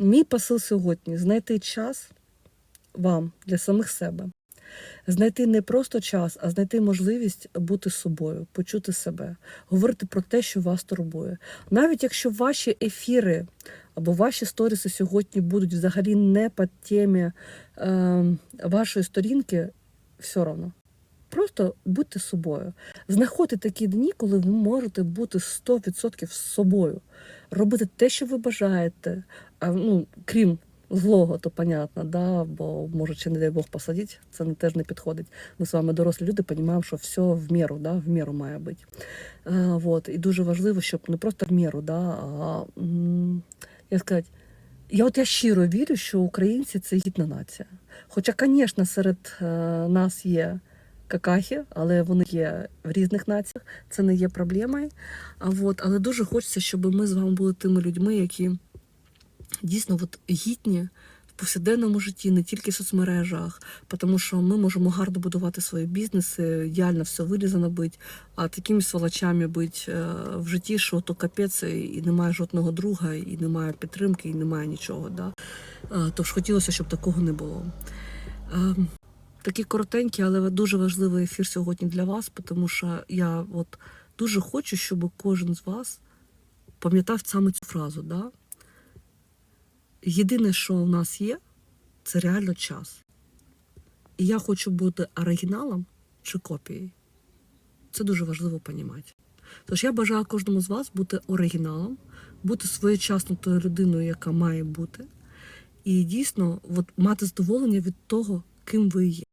Мій посил сьогодні знайти час вам для самих себе. Знайти не просто час, а знайти можливість бути собою, почути себе, говорити про те, що вас турбує. Навіть якщо ваші ефіри або ваші сторіси сьогодні будуть взагалі не по темі е, вашої сторінки, все одно. Просто будьте собою. Знаходьте такі дні, коли ви можете бути 100% з собою, робити те, що ви бажаєте, ну, крім злого, то понятно, да, бо може, чи не дай Бог посадити, це теж не підходить. Ми з вами дорослі люди розуміємо, що все в міру, да, в міру має бути. А, вот. І дуже важливо, щоб не просто в міру, да, а як сказати, я от я щиро вірю, що українці це гідна нація. Хоча, звісно, серед е, нас є какахи, але вони є в різних націях, це не є проблемою. От, але дуже хочеться, щоб ми з вами були тими людьми, які дійсно от, гідні в повсякденному житті, не тільки в соцмережах, тому що ми можемо гарно будувати свої бізнеси, ідеально все вирізано бути, а такими сволочами бути е, в житті, що то капець, і немає жодного друга, і немає підтримки, і немає нічого. Да? Тож хотілося, щоб такого не було. Такий коротенький, але дуже важливий ефір сьогодні для вас, тому що я от дуже хочу, щоб кожен з вас пам'ятав саме цю фразу. Да? Єдине, що у нас є, це реально час. І я хочу бути оригіналом чи копією. Це дуже важливо розуміти. Тож я бажаю кожному з вас бути оригіналом, бути своєчасно тою людиною, яка має бути, і дійсно от, мати задоволення від того, ким ви є.